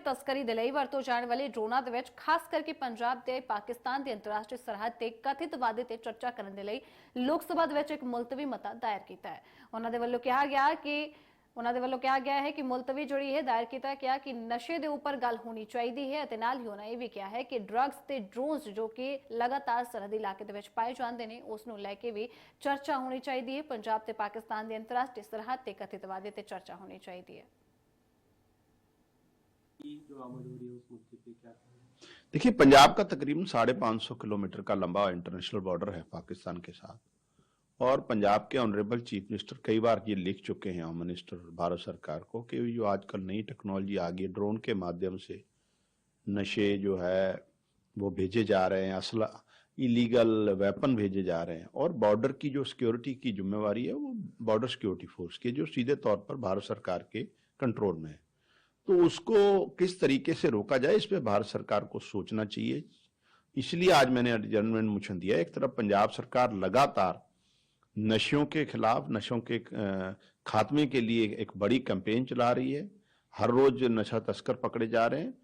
ਤਸਕਰੀ ਦੇ ਲਈ ਵਰਤੋਂ ਜਾਣ ਵਾਲੇ ਡਰੋਨਾਂ ਦੇ ਵਿੱਚ, ਖਾਸ ਕਰਕੇ ਪੰਜਾਬ ਤੇ ਪਾਕਿਸਤਾਨ ਦੀ ਅੰਤਰਰਾਸ਼ਟਰੀ ਸਰਹੱਦ ਤੇ ਕਥਿਤ ਵਾਅਦੇ ਤੇ ਚਰਚਾ ਕਰਨ ਦੇ ਲਈ ਲੋਕ ਸਭਾ ਦੇ ਵਿੱਚ ਇੱਕ ਮੁਲਤਵੀ ਮਤਾ ਦਾਇਰ ਕੀਤਾ ਹੈ। ਉਹਨਾਂ ਦੇ ਵੱਲੋਂ ਕਿਹਾ ਗਿਆ ਕਿ, ਉਹਨਾਂ ਦੇ ਵੱਲੋਂ ਕਿਹਾ ਗਿਆ ਹੈ ਕਿ ਮੁਲਤਵੀ ਜਿਹੜੀ ਹੈ ਦਾਇਰ ਕੀਤਾ ਕਿਹਾ ਕਿ ਨਸ਼ੇ ਦੇ ਉੱਪਰ ਗੱਲ ਹੋਣੀ ਚਾਹੀਦੀ ਹੈ ਅਤੇ ਨਾਲ ਹੀ ਉਹਨਾਂ ਇਹ ਵੀ ਕਿਹਾ ਹੈ ਕਿ ਡਰੱਗਸ ਤੇ ਡਰੋਨਸ ਜੋ ਕਿ ਲਗਾਤਾਰ ਸਰਹੱਦੀ ਇਲਾਕੇ ਦੇ ਵਿੱਚ ਪਾਏ ਜਾਂਦੇ ਨੇ, ਉਸ ਨੂੰ ਲੈ ਕੇ ਵੀ ਚਰਚਾ ਹੋਣੀ ਚਾਹੀਦੀ ਹੈ। ਪੰਜਾਬ ਤੇ ਪਾਕਿਸਤਾਨ ਦੇ ਅੰਤਰਰਾਸ਼ਟਰੀ ਸਰਹੱਦ ਤੇ ਕਥਿਤ ਵਾਅਦੇ ਤੇ ਚਰਚਾ ਹੋਣੀ ਚਾਹੀਦੀ ਹੈ। देखिए, पंजाब का तकरीबन साढ़े पाँच सौ किलोमीटर का लंबा इंटरनेशनल बॉर्डर है पाकिस्तान के साथ। और पंजाब के ऑनरेबल चीफ मिनिस्टर कई बार ये लिख चुके हैं होम मिनिस्टर भारत सरकार को कि जो आजकल नई टेक्नोलॉजी आ गई ड्रोन के माध्यम से नशे जो है, वो भेजे जा रहे हैं, असला इलीगल वेपन भेजे जा रहे हैं। और बॉर्डर की जो सिक्योरिटी की जिम्मेवारी है, वो बॉर्डर सिक्योरिटी फोर्स की जो सीधे तौर पर भारत सरकार के कंट्रोल में है। तो उसको किस तरीके से रोका जाए, इस पर भारत सरकार को सोचना चाहिए। इसलिए आज मैंने एडजर्नमेंट मोशन दिया। एक तरफ़ पंजाब सरकार लगातार नशों के खिलाफ, नशों के खात्मे के लिए एक बड़ी कैंपेन चला रही है। हर रोज नशा तस्कर पकड़े जा रहे हैं।